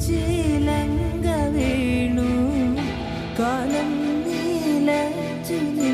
ചിലങ്ക വീണു. കാലം നീല ചിരി